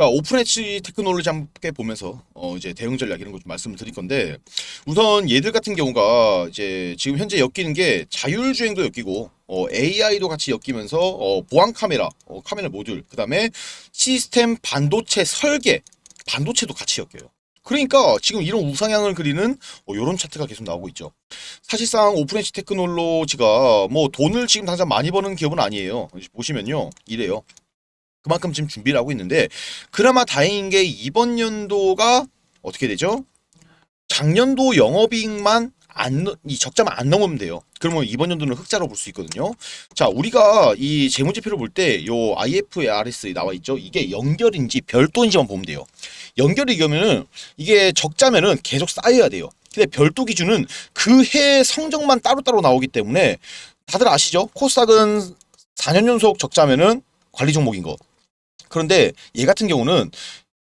자, 오픈엣지 테크놀로지 함께 보면서 어 이제 대응 전략 이런 거 좀 말씀을 드릴 건데 우선 얘들 같은 경우가 이제 지금 현재 엮이는 게 자율주행도 엮이고 어 AI도 같이 엮이면서 어 보안 카메라, 어 카메라 모듈, 그 다음에 시스템 반도체 설계, 반도체도 같이 엮여요. 그러니까 지금 이런 우상향을 그리는 어, 이런 차트가 계속 나오고 있죠. 사실상 오픈엣지 테크놀로지가 뭐 돈을 지금 당장 많이 버는 기업은 아니에요. 보시면요, 이래요. 그만큼 지금 준비를 하고 있는데 그나마 다행인 게 이번 연도가 어떻게 되죠? 작년도 영업이익만 안, 넣- 이 적자만 안 넘으면 돼요. 그러면 이번 연도는 흑자로 볼 수 있거든요. 자, 우리가 이 재무지표를 볼 때 요 IFRS 나와 있죠. 이게 연결인지 별도인지만 보면 돼요. 연결이면은 이게 적자면은 계속 쌓여야 돼요. 근데 별도 기준은 그 해 성적만 따로따로 나오기 때문에 다들 아시죠? 코스닥은 4년 연속 적자면은 관리 종목인 거. 그런데 얘 같은 경우는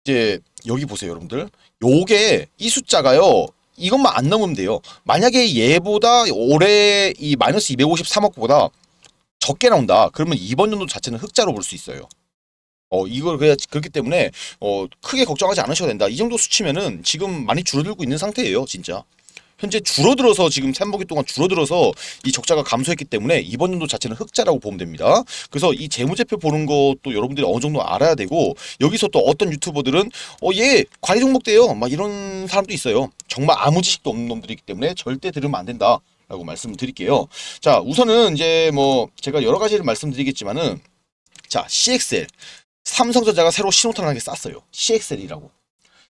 이제 여기 보세요, 여러분들. 요게 이 숫자가요. 이것만 안 넘으면 돼요. 만약에 얘보다 올해 이 마이너스 253억보다 적게 나온다. 그러면 이번 연도 자체는 흑자로 볼 수 있어요. 어, 이걸 그래 그렇기 때문에 어, 크게 걱정하지 않으셔도 된다. 이 정도 수치면은 지금 많이 줄어들고 있는 상태예요, 진짜. 현재 줄어들어서 지금 3분기 동안 줄어들어서 이 적자가 감소했기 때문에 이번 연도 자체는 흑자라고 보면 됩니다. 그래서 이 재무제표 보는 것도 여러분들이 어느 정도 알아야 되고 여기서 또 어떤 유튜버들은 어얘 과리 종목대요 막 이런 사람도 있어요. 정말 아무 지식도 없는 놈들이기 때문에 절대 들으면 안 된다. 라고 말씀을 드릴게요. 자, 우선은 이제 뭐 제가 여러 가지를 말씀드리겠지만은 자, CXL 삼성전자가 새로 신호탄하게 쐈어요. CXL이라고.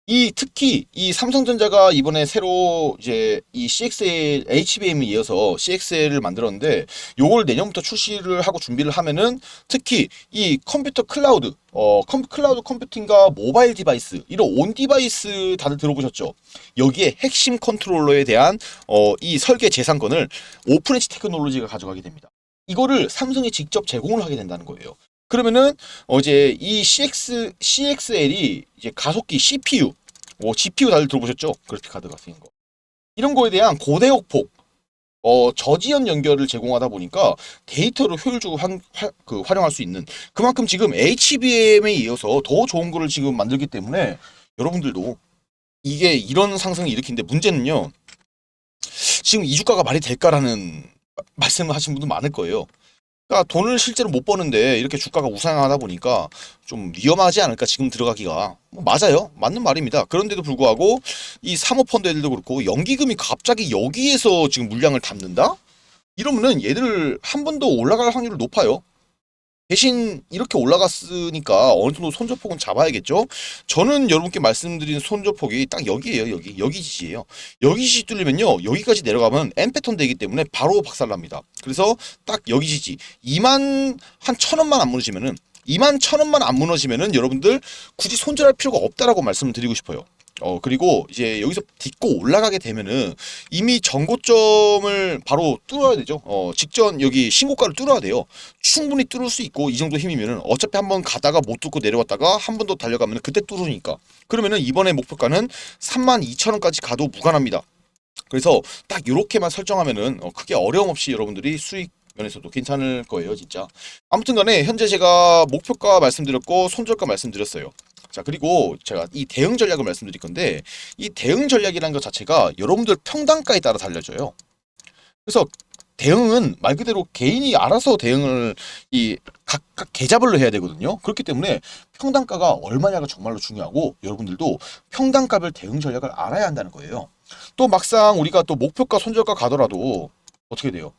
이 특히 이 삼성전자가 이번에 새로 이제 이 CXL HBM에 이어서 CXL을 만들었는데 요걸 내년부터 출시를 하고 준비를 하면은 특히 이 컴퓨터 클라우드 어 컴, 클라우드 컴퓨팅과 모바일 디바이스 이런 온 디바이스 다들 들어보셨죠? 여기에 핵심 컨트롤러에 대한 어 이 설계 재산권을 오픈엣지 테크놀로지가 가져가게 됩니다. 이거를 삼성이 직접 제공을 하게 된다는 거예요. 그러면은 어제 이 CX CXL이 이제 가속기 CPU, 뭐 GPU 다들 들어보셨죠? 그래픽 카드 같은 거. 이런 거에 대한 고대역 폭, 어 저지연 연결을 제공하다 보니까 데이터를 효율적으로 환, 화- 그 활용할 수 있는 그만큼 지금 HBM에 이어서 더 좋은 거를 지금 만들기 때문에 여러분들도 이게 이런 상승을 일으키는데 문제는요. 지금 이 주가가 말이 될까라는 말씀을 하신 분도 많을 거예요. 그러니까 돈을 실제로 못 버는데 이렇게 주가가 우상하다 보니까 좀 위험하지 않을까 지금 들어가기가. 뭐 맞아요. 맞는 말입니다. 그런데도 불구하고 이 사모펀드 애들도 그렇고 연기금이 갑자기 여기에서 지금 물량을 담는다? 이러면은 얘들 한 번 더 올라갈 확률이 높아요 대신 이렇게 올라갔으니까 어느 정도 손절폭은 잡아야겠죠? 저는 여러분께 말씀드린 손절폭이 딱 여기에요 여기. 여기 지지예요. 여기 지지 뚫리면요 여기까지 내려가면 N 패턴 되기 때문에 바로 박살납니다. 그래서 딱 여기 지지. 2만 한 천 원만 안 무너지면은 2만 천 원만 안 무너지면은 여러분들 굳이 손절할 필요가 없다라고 말씀을 드리고 싶어요. 어 그리고 이제 여기서 딛고 올라가게 되면은 이미 전고점을 바로 뚫어야 되죠. 어 직전 여기 신고가를 뚫어야 돼요. 충분히 뚫을 수 있고 이 정도 힘이면은 어차피 한번 가다가 못 뚫고 내려왔다가 한 번 더 달려가면 그때 뚫으니까 그러면은 이번에 목표가는 3만 2천 원까지 가도 무관합니다. 그래서 딱 이렇게만 설정하면은 어, 크게 어려움 없이 여러분들이 수익 면에서도 괜찮을 거예요, 진짜. 아무튼 간에 현재 제가 목표가 말씀드렸고 손절가 말씀드렸어요. 자, 그리고 제가 이 대응 전략을 말씀드릴 건데 이 대응 전략이라는 것 자체가 여러분들 평단가에 따라 달려져요. 그래서 대응은 말 그대로 개인이 알아서 대응을 이 각각 계좌별로 해야 되거든요. 그렇기 때문에 평단가가 얼마냐가 정말로 중요하고 여러분들도 평단가별 대응 전략을 알아야 한다는 거예요. 또 막상 우리가 또 목표가 손절가 가더라도 어떻게 돼요?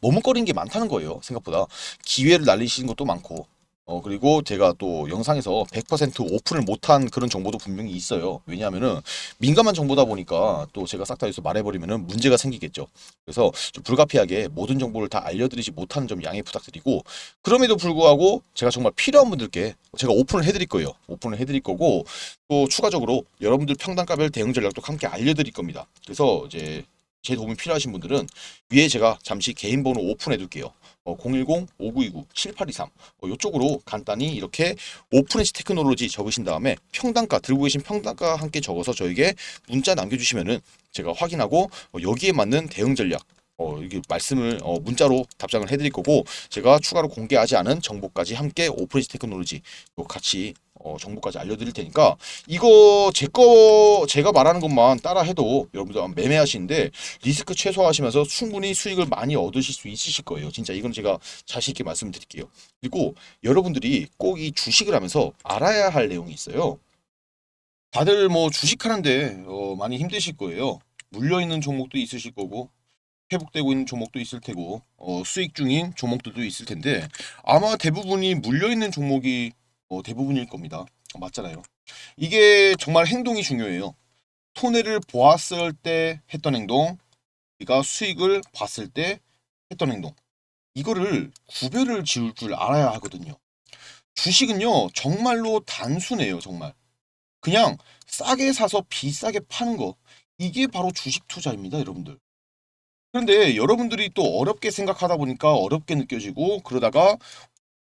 머뭇거리는 게 많다는 거예요. 생각보다 기회를 날리시는 것도 많고 어 그리고 제가 또 영상에서 100% 오픈을 못한 그런 정보도 분명히 있어요. 왜냐하면은 민감한 정보다 보니까 또 제가 싹 다 여기서 말해버리면은 문제가 생기겠죠. 그래서 좀 불가피하게 모든 정보를 다 알려드리지 못하는 점 양해 부탁드리고 그럼에도 불구하고 제가 정말 필요한 분들께 제가 오픈을 해드릴 거예요. 오픈을 해드릴 거고 또 추가적으로 여러분들 평단가별 대응 전략도 함께 알려드릴 겁니다. 그래서 이제 제 도움이 필요하신 분들은 위에 제가 잠시 개인 번호 오픈해 둘게요. 어, 010-5929-7823 어, 이쪽으로 간단히 이렇게 오픈엣지 테크놀로지 적으신 다음에 평단가 들고 계신 평단가 함께 적어서 저에게 문자 남겨주시면은 제가 확인하고 어, 여기에 맞는 대응 전략 어, 이게 말씀을 어, 문자로 답장을 해드릴 거고 제가 추가로 공개하지 않은 정보까지 함께 오픈엣지 테크놀로지 같이 어, 어, 정보까지 알려드릴 테니까 이거 제 거 제가 말하는 것만 따라 해도 여러분들 매매하시는데 리스크 최소화하시면서 충분히 수익을 많이 얻으실 수 있으실 거예요. 진짜 이건 제가 자신 있게 말씀드릴게요. 그리고 여러분들이 꼭 이 주식을 하면서 알아야 할 내용이 있어요. 다들 뭐 주식하는데 어, 많이 힘드실 거예요. 물려 있는 종목도 있으실 거고 회복되고 있는 종목도 있을 테고 어, 수익 중인 종목들도 있을 텐데 아마 대부분이 물려 있는 종목이 어, 대부분일 겁니다. 맞잖아요. 이게 정말 행동이 중요해요. 손해를 보았을 때 했던 행동, 우리가 수익을 봤을 때 했던 행동. 이거를 구별을 지을 줄 알아야 하거든요. 주식은요, 정말로 단순해요, 정말. 그냥 싸게 사서 비싸게 파는 거. 이게 바로 주식 투자입니다, 여러분들. 그런데 여러분들이 또 어렵게 생각하다 보니까 어렵게 느껴지고 그러다가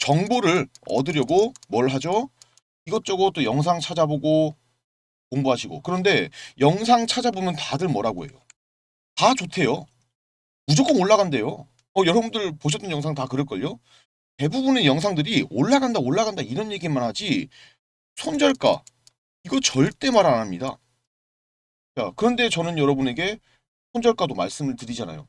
정보를 얻으려고 뭘 하죠? 이것저것 또 영상 찾아보고 공부하시고 그런데 영상 찾아보면 다들 뭐라고 해요? 다 좋대요. 무조건 올라간대요. 어, 여러분들 보셨던 영상 다 그럴걸요? 대부분의 영상들이 올라간다 올라간다 이런 얘기만 하지 손절가 이거 절대 말 안 합니다. 자, 그런데 저는 여러분에게 손절가도 말씀을 드리잖아요.